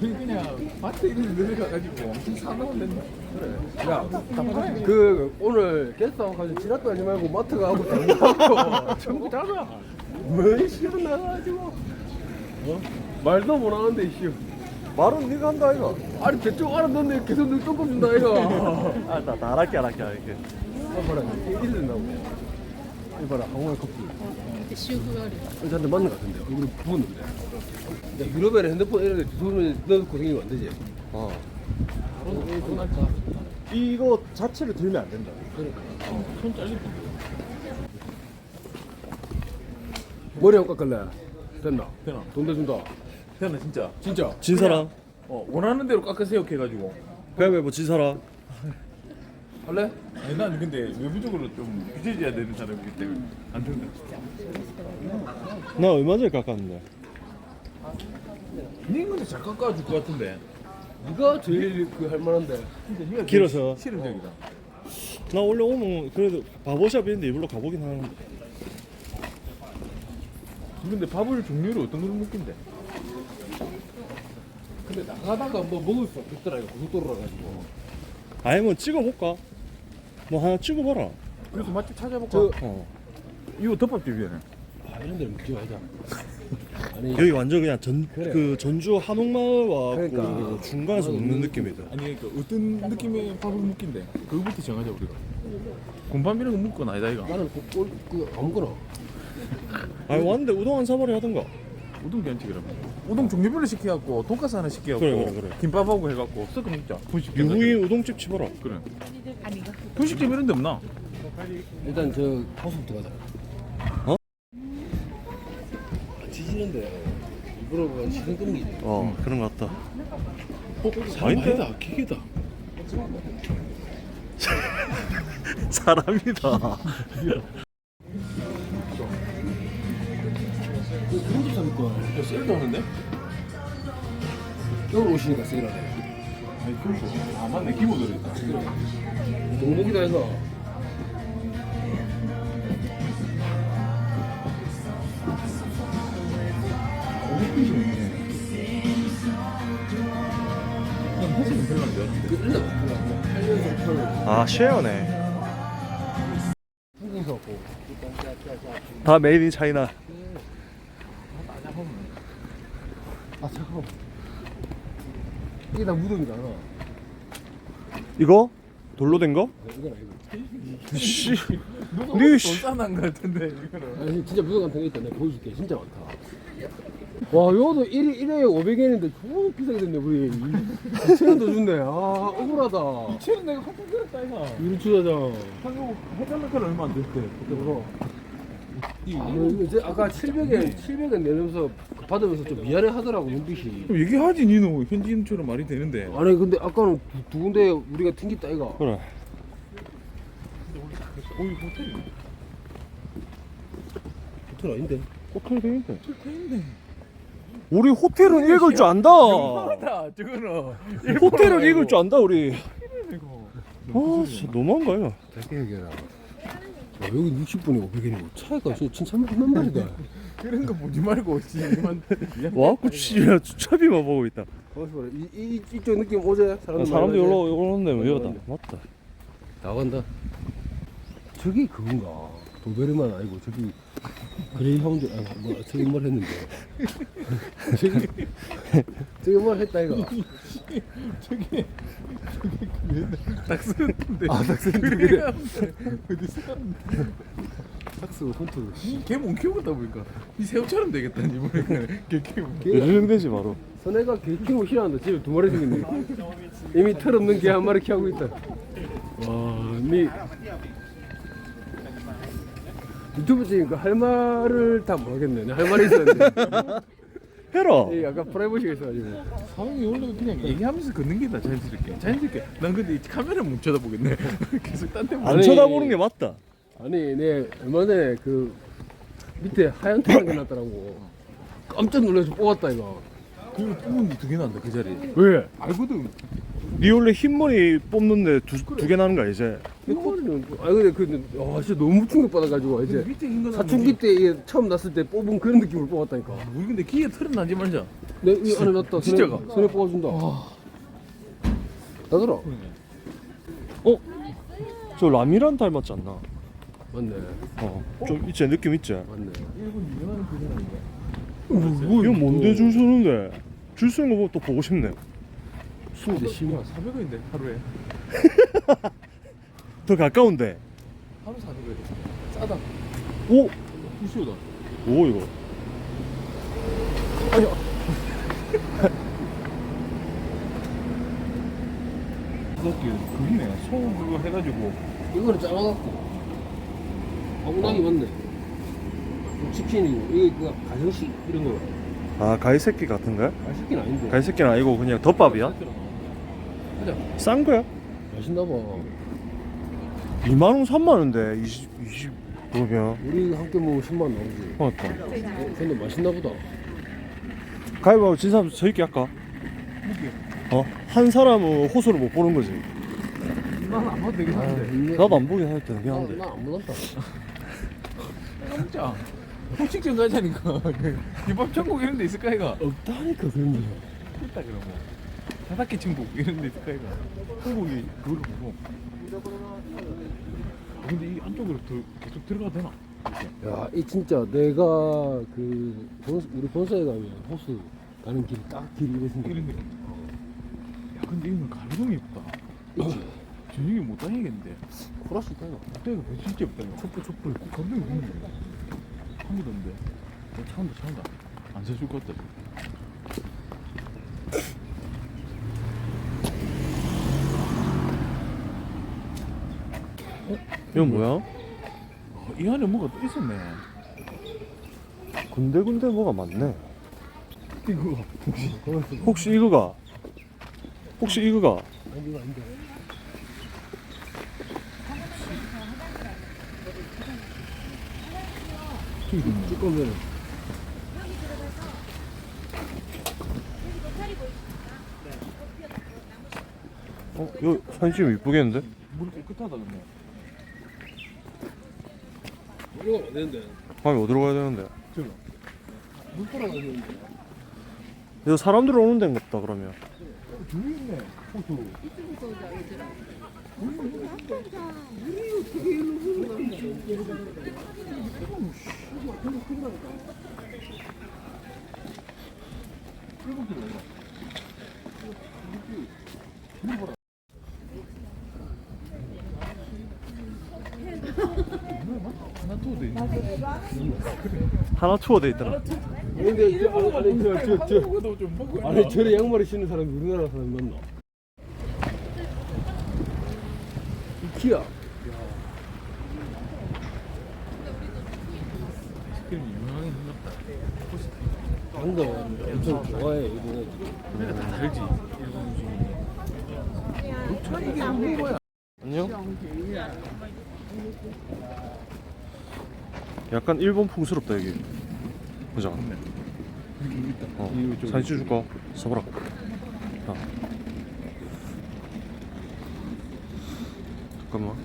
그냥 마트 이런 데 내려가가지고 엄청 사놓으면 된다. 야, 그 오늘 게스트하고 가서 지랄도 하지 말고 마트 가고 장사하고 전부 잡아. 뭔 시간 나가지고. 어? 말도 못 하는데 씨. 말은 네가 한다 이거. 아니 대충 알아듣는데 계속 늘 조금 준다 이거. 아나 나 알았게 알았게 알았게 아 봐라 이리 된다고. 이봐라 황홀 커피 근데 시우가 어려. 저한테 맞는 것 같은데 얼굴이 부었는데 근데 유럽에는 핸드폰 이런 데 두면 넣고 생기면 안 되지 어. 이거 자체를 들면 안 된다. 그러니까. 머리 한번 깎을래 됐나? 되나? 돈 대준다 태연아 진짜 진짜 진 사람 어 원하는 대로 깎으세요 걔 가지고. 가위바위보 진 사람 할래? 아니 난 근데 외부적으로 좀 규제해야 되는 사람이기 때문에 안 된다. 나 얼마 전에 깎았는데 니 근데 잘 깎아줄 것 같은데. 네가 제일 그 할만한데. 진짜 니가 길어서. 실험적이다. 나 원래 오면 그래도 바보샵인데 일부러 가보긴 하는데 근데 밥을 종류를 어떤 걸 먹긴데? 근데 나가다가 뭐 먹을 수 없겠더라 이거 고속도로라 가지고. 아니면 찍어볼까? 뭐 하나 찍어봐라 그래서 맛집 찾아볼까? 저- 어 이거 덮밥집이네. 아 이런 데는 먹지 말자. 아니 여기 완전 그냥 전, 그래. 그 전주 한옥마을 와갖고 그러니까. 중간에서 먹는 느낌이다 아니 그 어떤 느낌의 밥을 먹긴데 그거부터 정하자 우리가. 거 먹건 아니다 이거. 나는 그, 꼴- 그 아무거나. 아니 왔는데 우동 한 사발이 하던가 우동 괜찮지 그러면. 우동 종류별로 시켜갖고 돈가스 하나 시켜갖고 그래, 그래, 그래. 김밥하고 해갖고 섞어 먹자. 분식 유부인 우동집 치봐라 그래. 분식집 이런 데 없나? 일단 저 호수부터 가자. 어? 안 지지는데 일부러 그 시선 끄는 게. 어 그런 것 같다 아닌데? 아니다 기계다. 사람이다 그. 야, 셀도 하는데? 겨울 오시니까 세일하네. 아니 그렇고. 아 맞네 기본 들어있다. 동복이다 이거. 난 사실은 별로 안 좋아하는데. 그 일단 뭐 8년생 털아 쉐어네 갖고. 다 메이드 인 차이나 아 잠깐만. 이게 다 무덤이다. 나. 이거? 돌로 된 거? 이건 아니고. 씨 돈 씨. 싸는 것 같은데 이거는. 아니 진짜 무덤 같은 게 있다. 내가 보여줄게. 진짜 많다. 와, 요도 1회, 1회에 500엔인데 너무 비싸게 됐네, 우리. 2천원 더 준대. 아, 억울하다. 이체는 내가 한번 들었다 이거. 이리 주자자. 한국 해달라카는 얼마 안 됐대. 그래서. 이, 이제 아까 700엔, 700엔 내면서 받으면서 좀 미안해 하더라고, 눈빛이. 그럼 얘기하지 니는 현지인처럼 말이 되는데. 아니, 근데 아까는 두, 두 군데 우리가 튕겼다, 이가. 그래 거의 호텔이. 호텔 아닌데? 호텔 되는데 호텔인데. 우리 호텔은 읽을 줄 안다 하다 저거는. 호텔은 읽을 줄 안다 우리 이거. 아 진짜 너무한 거 아니야 100엔이라. 와, 여기 60분에 500엔이고 차이가 진짜 진짜 한 말이다. 그런 거 보지 말고 지만. 와갖고 진짜 차비만 보고 있다 거기서 봐라. 이, 이, 이쪽 느낌 오제? 사람들, 사람들이 많이 올라 오는데 여기다 맞다 나간다. 저기 그건가? 도베르만 아니고 저기 그레이하운드 아, 뭐 저기 뭘 했는데. 저기 저기 뭘 했다 이거. 저게 닥스인데. 아 닥스인데. 그래 어디서? 닥스 홈트 개못 키우겠다 보니까. 이 새우처럼 되겠다 니 보니까 개 키우면. 요즘되지 바로. 선혜가 개 키우고 싫어한다. 집에 두 마리 생겼네. 이미 털 없는 개 한 마리 키우고 있다. 와니 유튜브 찍으니까 할 말을 다 모르겠네 할 말이 있었는데 해라 이 약간 프라이버시가 있어가지고 사람이 원래 그냥 얘기하면서 걷는 게 다 자연스럽게. 자연스럽게. 난 근데 이 카메라 못 쳐다보겠네. 계속 딴데. 안 아니, 쳐다보는 게 맞다 아니 내 얼마 전에 그 밑에 하얀 털이 났더라고 깜짝 놀라서 뽑았다 이거 그 부분이 두개 난다 그 자리. 왜? 알거든. 니 원래 흰머리 뽑는데 두 개 나는 거야 이제 흰머리는 아 근데 그 아, 진짜 너무 충격받아가지고 이제 밑에 흰거 사춘기 때 이게 처음 났을 때 뽑은 그런 느낌을 뽑았다니까 우리 근데 귀에 털은 나지 말자. 내 이 안에 놨다. 진짜가? 손에, 손에 뽑아준다. 나더라. 어? 저 라미란 닮았지 않나? 맞네. 어. 좀 있지 느낌 있지? 맞네. 이거 뭔데 줄 서는데? 줄 서는 거 보고 또 보고 싶네. 수인데 심해. 400원인데 하루에 더 가까운데. 하루 400원 싸다 오! 이슈다 오 이거. 그것도 그기네 소 그거 해가지고 이거는 작아갖고. 아무나기 맞네. 치킨이고 이게 그 가정식 이런 거. 아 가이새끼 같은가? 맛있긴 아닌데. 가이새끼는 아니고 그냥 덮밥이야? 싼 거야? 맛있나 봐. 2만 원, 3만 원인데 20, 20 그러면 우리 함께 먹으면 10만 원 나오지. 맞다. 어, 근데 맛있나 보다. 가위바위보 진 사람 저희끼 할까? 어? 한 사람은 호수를 못 보는 거지. 난안 봐도 되긴 한데 나도 안 보긴 할 때는 그냥 한데. 나안 먹었다. 진짜 후식점 가자니까 김밥 천국 이런 데 있을까 이가 없다니까 그런 게. 있다 그러면 다다케 천국 이런 데 있을까 이가 한국이 그걸 보고. 근데 이 안쪽으로 들, 계속 들어가도 되나? 야, 이 진짜 내가 그 본- 우리 본사에 가면 호수 가는 길이 딱 길이 이래 생겼. 이런 데 야, 근데 이거는 가로등이 없다. 저녁에 못 다니겠는데. 코라스 있다 이거. 그때가 왜 진짜 없다 이거. 촛불 촛불. 가로등이 없는데. 한 개도 없는데. 어, 차 온다 차 온다. 안 사줄 것 같다 이건 뭐야? 어, 이 안에 뭐가 또 있었네 군데군데 뭐가 많네. 이거 혹시 이거가? 혹시 이거가? 아니 이거 아닌데. 저기 있네 뚜껑면은 어? 이거 사진 찍으면 이쁘겠는데? 물이 깨끗하다 근데 이거 안 되는데. 밤에 어디로 가야 되는데? 저거 물 돌아가는데. 이거 사람들 오는 데인가 보다 그러면. 저기 있네 호수 하나 투어 돼 있네 하나 투어 돼 있더라. 근데 저 아니 아니 저 저 저. 좀 먹고 아니 저래 양말을 신는 사람이 우리나라 사람 맞나? 이키야. 아이스크림 유명하긴 한갑다 방금 엄청 좋아해 이번에. 우리가 다 다르지 일본 거야 안녕? 약간 일본 풍스럽다 여기. 보자. 어, 사진 찍어줄까? 써보라. 자. 잠깐만.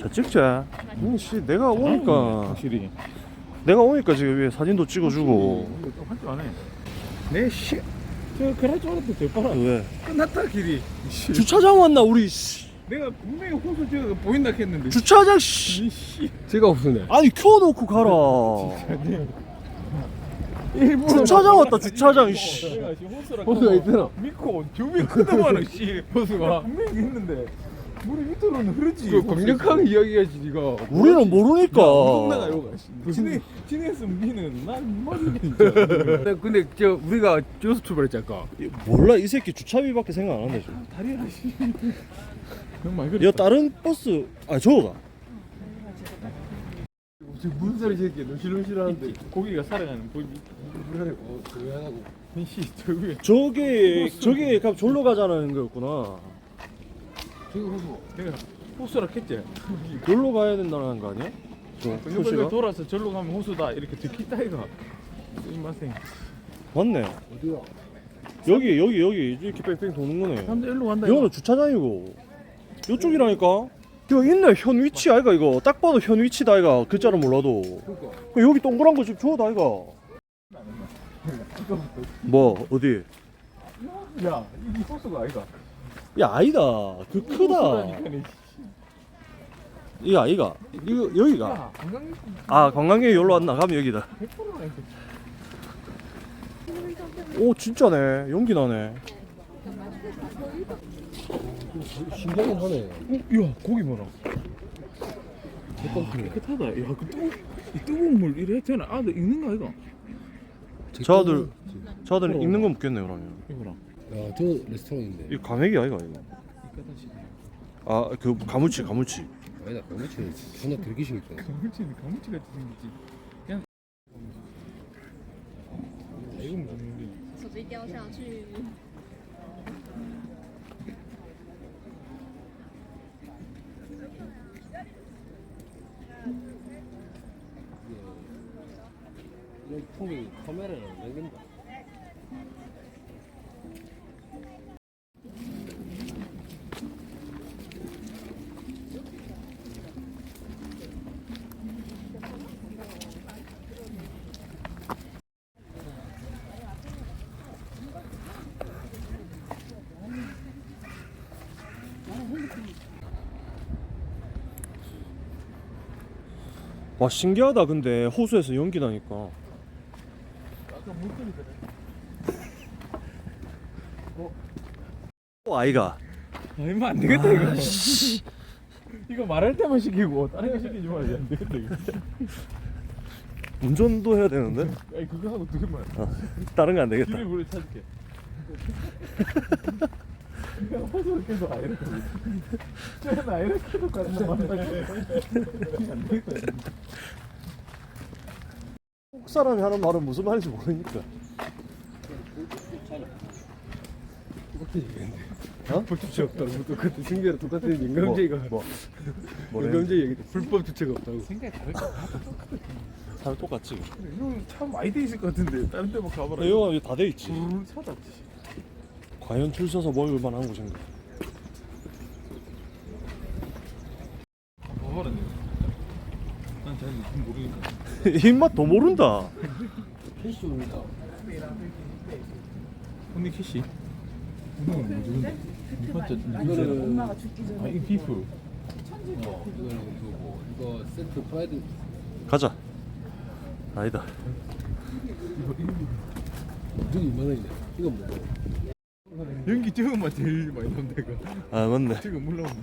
자 찍자. 음, 씨, 내가 오니까 확실히 내가 오니까 지금 위에 사진도 찍어주고. 내씨 저 그럴 줄 알았다 저 봐라 왜? 끝났다 길이 씨. 주차장 왔나 우리? 씨. 내가 분명히 호수 저가 보인다 했는데 주차장 씨. 씨 제가 없으네. 아니 켜놓고 가라. 일부러 주차장 왔다 주차장 씨. 호수가 있더라. 믿고 저기 크더만은 씨 호수가 분명히 있는데 물이 밑으로는 흐르지 그 강력한 이야기야지 네가. 우리는 모르니까. 나가 요가 지네 지네였으면 니는 난 진짜 근데, 근데 저 우리가 저기서 출발했지 아까. 몰라 이 새끼 주차비밖에 생각 안 한다 지금. 다리라 씨 정말 야 그래 다른 버스 아 저거가. 무슨 소리 새끼 눈실눈실하는데. 고기가 살아가는 고기 그래 어. 씨 저기 저게 저게 가 졸로 가자는 거였구나. 저기 호수. 내가 호수라 했지 졸로 가야 된다는 거 아니야? 저 근데 표시가 돌아서 절로 가면 호수다 이렇게 듣기다 이가 이 맛에 맞네. 어디야? 여기 여기 여기 이렇게 뺑뺑 도는 거네. 사람들 일로 간다 이거 여기는 주차장이고 이쪽이라니까. 여기 있네 현 위치 아이가 이거 딱 봐도 현 위치다 아이가 글자를 몰라도 여기 동그란 거좀 줘다 아이가 뭐 어디 야 이게 소스가 아이가 야 아니다. 그 크다. 이 아이가 이거 여기가. 아 관광객 여기로 왔나? 가면 여기다. 100%나 이거 오 진짜네. 연기 나네. 신기하긴 하네. 야 고기 뭐라. 깨끗하다. 야그 뜨거 이 뜨거운 물 이래 되나 아들 익는 거 아이가? 저들 저들은 읽는 거 묻겠네 그러면. 이거라 야, 저 레스토랑인데. 이 과메기 아이가 이거 이까다시 아 그 가무치 가무치 아니다, 강미치 존나 되게 생겼잖아. 가물치 가물치 같이 생기지 그냥 야, 이거 먹는데 手机掉下去。 이런 통이 카메라를 안 당긴다. 와 신기하다 근데. 호수에서 연기 나니까. 아까 어 아이가. 아 임마 안 되겠다 이거. 이거 말할 때만 시키고 다른 거 시키지 말지 안 되겠다 이거 운전도 해야 되는데? 아니 그거 하고 두개 말 어, 다른 거 안 되겠다. 길을 물에 찾을게 호수를 계속 아이를 쟤는 아이를 계속 되겠다 한국 사람이 하는 말은 무슨 말인지 모르니까. 똑같은 얘기인데. 어? 불법 주체 없다고. 똑같은 신기하다 똑같은 민감제가 뭐? 민감제 얘기. 불법 주체가 없다고. 생각이 다를까 다. 똑같지. 이거 참 많이 돼 있을 것 같은데. 다른 데만 가봐라. 이거 다돼 있지. 음 찾아 과연 줄 서서 먹을 만한 곳인가? 모르니까 입맛 더 모른다. 캐시입니다. 언니 캐시? 이건 뭐지 근데? 이 번째 이거는 엄마가 죽기 전에 아 이거 비프. 어, 이거는 그거 이거 세트 프라이드. 가자. 아니다. 저기 2만 원이네. 이건 뭐? 연기 찍으면 제일 많이 나온다 이거. 아 맞네. 지금 물러오는